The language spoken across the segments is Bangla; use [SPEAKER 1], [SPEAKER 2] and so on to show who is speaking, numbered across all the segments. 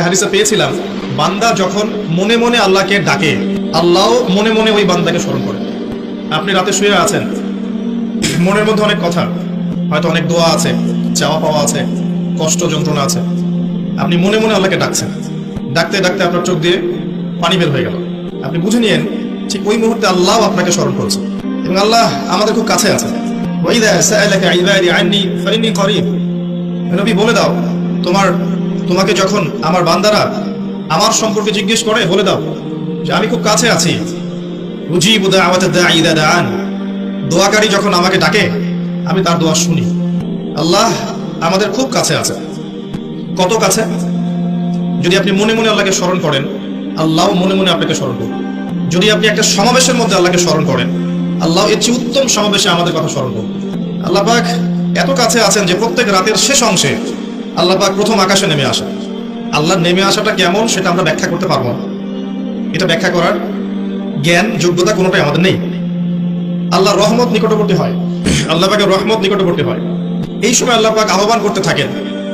[SPEAKER 1] একটা পেয়েছিলাম, বান্দা যখন মনে মনে আল্লাহকে ডাকে, আল্লাহ মনে মনে ওই বান্দাকে স্মরণ করে। আপনি রাতে শুয়ে আছেন, মনের মধ্যে অনেক কথা, হয়তো অনেক দোয়া আছে, চাওয়া পাওয়া আছে, কষ্ট যন্ত্রণা আছে। আপনি মনে মনে আল্লাহকে ডাকছেন। ডাকতে ডাকতে আপনার চোখ দিয়ে পানি বের হয়ে গেল। আপনি বুঝে নিয়েন, ঠিক ওই মুহূর্তে আল্লাহ আপনাকে স্মরণ করছে। এবং আল্লাহ আমাদের খুব কাছে আছে। নবী বলে দাও, তোমার তোমাকে যখন আমার বান্দারা আমার সম্পর্কে জিজ্ঞেস করে, বলে দাও যে আমি খুব কাছে আছি। দোয়াকারী যখন আমাকে ডাকে, আমি তার দোয়া শুনি। আল্লাহ আমাদের খুব কাছে আছে কত কাছে? যদি আপনি মনে মনে আল্লাহকে স্মরণ করেন আল্লাহ মনে মনে আপনাকে স্মরণ করবেন যদি আপনি একটা সমাবেশের মধ্যে আল্লাহকে স্মরণ করেন, আল্লাহ এর চেয়ে উত্তম সমাবেশে আমাদের কথা স্মরণ করবেন আল্লাহ পাক এত কাছে আছেন যে প্রত্যেক রাতের শেষ অংশে আল্লাহ পাক প্রথম আকাশে নেমে আসেন আল্লাহ নেমে আসাটা কেমন সেটা আমরা ব্যাখ্যা করতে পারব না। এটা ব্যাখ্যা করার জ্ঞান, যোগ্যতা কোনোটাই আমাদের নেই। আল্লাহ রহমত নিকটবর্তী হয়। আল্লাহ পাকের রহমত নিকটবর্তী হয়। এই সময় আল্লাহ পাক আহ্বান করতে থাকেন,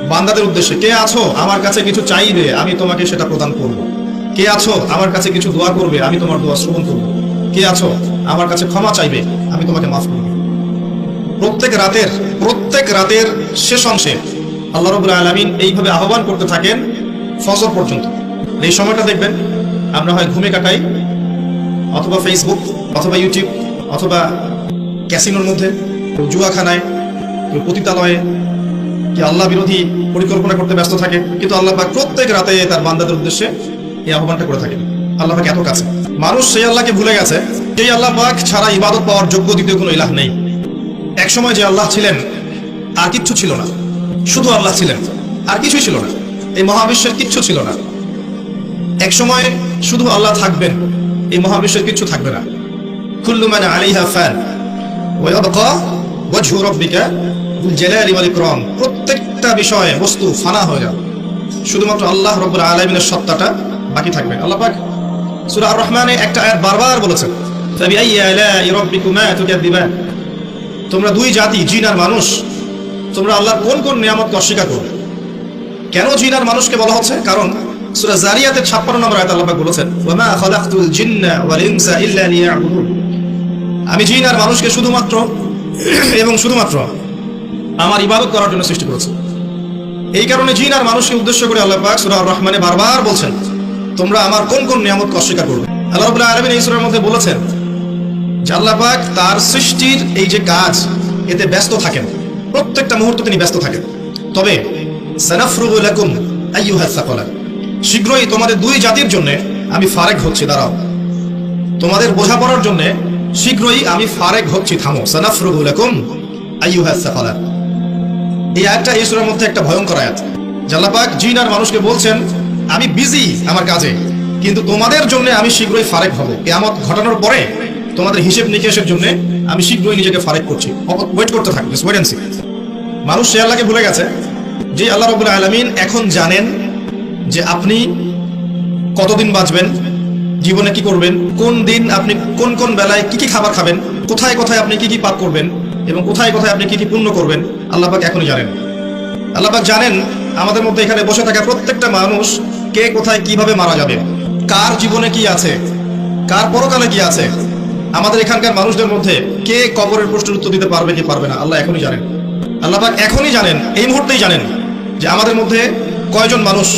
[SPEAKER 1] বান্দাদের উদ্দেশ্যে, কে আছো? আমার কাছে কিছু চাইবে, আমি তোমাকে সেটা প্রদান করব। কে আছো? আমার কাছে কিছু দোয়া করবে, আমি তোমার দোয়া শ্রবণ করব। কে আছো? আমার কাছে ক্ষমা চাইবে, আমি তোমাকে মাফ করব। প্রত্যেক রাতের প্রত্যেক রাতের শেষ অংশে আল্লাহ রবুল আলমিন এইভাবে আহ্বান করতে থাকেন ফজর পর্যন্ত। এই সময়টা দেখবেন আমরা হয় ঘুমে কাটাই, অথবা ফেসবুক অথবা ইউটিউব অথবা ক্যাসিনোর মধ্যে কেউ জুয়াখানায়, কেউ পতিতালয়ে কি আল্লাহ বিরোধী পরিকল্পনা করতে ব্যস্ত থাকে, কিন্তু আল্লাহ পাক প্রত্যেক রাতে তার বান্দাদের উদ্দেশ্যে এই আহ্বানটা করে থাকেন। আল্লাহ পাক এত কাছে। মানুষ সেই আল্লাহকে ভুলে গেছে সেই আল্লাহ পাক ছাড়া ইবাদত পাওয়ার যোগ্য দ্বিতীয় কোনো ইলাহ নেই। এক সময় যে আল্লাহ ছিলেন, আর কিচ্ছু ছিল না। শুধু আল্লাহ ছিলেন, আর কিছুই ছিল না। এই মহাবিশ্বের কিচ্ছু ছিল না। এক সময় শুধু আল্লাহ থাকবেন, এই মহাবিশ্বের কিচ্ছু থাকবে না। কুল্লু মানে আলাইহা ফ্যান প্রত্যেকটা বিষয়ে বস্তু ফানা হয়ে শুধুমাত্র আল্লাহ সত্তাটা বাকি একটা বারবার বলেছেন তোমরা দুই জাতি, জিন আর মানুষ তোমরা আল্লাহর কোন কোন নিয়ামতকে অস্বীকার করবে? কেন জিন আর মানুষকে বলা হচ্ছে? কারণ সূরা জারিয়াতের 56 নম্বর আয়াতে আল্লাহ বলেছেন, ওয়ামা খালাকতুল জিন্না ওয়াল ইনসা ইল্লা লিয়াবুদুন। আমি জিন আর মানুষকে শুধুমাত্র এবং শুধুমাত্র আমার ইবাদত করার জন্য সৃষ্টি করেছি। এই কারণে জিন আর মানুষকে উদ্দেশ্য করে আল্লাহ পাক সূরা রহমানে বারবার বলছেন, তোমরা আমার কোন কোন নিয়ামতকে অস্বীকার করবে? আল্লাহ রাব্বুল আলামিন এই সূরার মধ্যে বলেছেন যে আল্লাহ পাক তার সৃষ্টির এই যে কাজ, এতে ব্যস্ত থাকেন। প্রত্যেকটা মুহূর্ত তিনি ব্যস্ত থাকেন। তবে শীঘ্রই তোমাদের দুই জাতির জন্য আমি ফারেক হচ্ছি, দাঁড়াও। তোমাদের বোঝাপড়ার জন্য শীঘ্রই আমি ফারেক হচ্ছি, থামো। আইয়ুহাস সাকালান এই আয়াতটা এই মধ্যে একটা ভয়ঙ্কর আয়াত। জাল্লাহ পাক জিন আর মানুষকে বলছেন, আমি বিজি আমার কাজে, কিন্তু তোমাদের জন্য আমি শীঘ্রই ফারেক হব। কিয়ামত ঘটানোর পরে তোমাদের হিসেব নিকেশের জন্য আমি শীঘ্রই নিজেকে ফারেক করছি। ওয়েট করতে থাকবে মানুষ সে আল্লাহকে ভুলে গেছে, যে আল্লাহ রবুল আলমিন এখন জানেন যে আপনি কতদিন বাঁচবেন, জীবনে কি করবেন, কোন দিন আপনি কোন কোন বেলায় কি কি খাবার খাবেন, কোথায় কোথায় আপনি কি কি পাপ করবেন এবং কোথায় কোথায় আপনি কি কি পূর্ণ করবেন, আল্লাহ পাক এখনই জানেন। আল্লাহ পাক জানেন আমাদের মধ্যে এখানে বসে থাকা প্রত্যেকটা মানুষ কে কোথায় কীভাবে মারা যাবে, কার জীবনে কি আছে, কার পরকালে কি আছে আমাদের এখানকার মানুষদের মধ্যে কে কবরের প্রশ্নের উত্তর দিতে পারবে কি পারবে না, আল্লাহ এখনই জানেন। আল্লাহ পাক এখনই জানেন, এই মুহূর্তেই জানেন যে আমাদের মধ্যে কয়জন মানুষ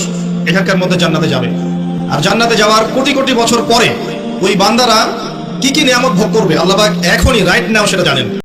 [SPEAKER 1] এখানকার মধ্যে জান্নাতে যাবে। আর জান্নাতে যাওয়ার কোটি কোটি বছর পরে ওই বান্দারা কি কি নিয়ামত ভোগ করবে, আল্লাহ পাক এখনই রাইট নাও সেটা জানেন।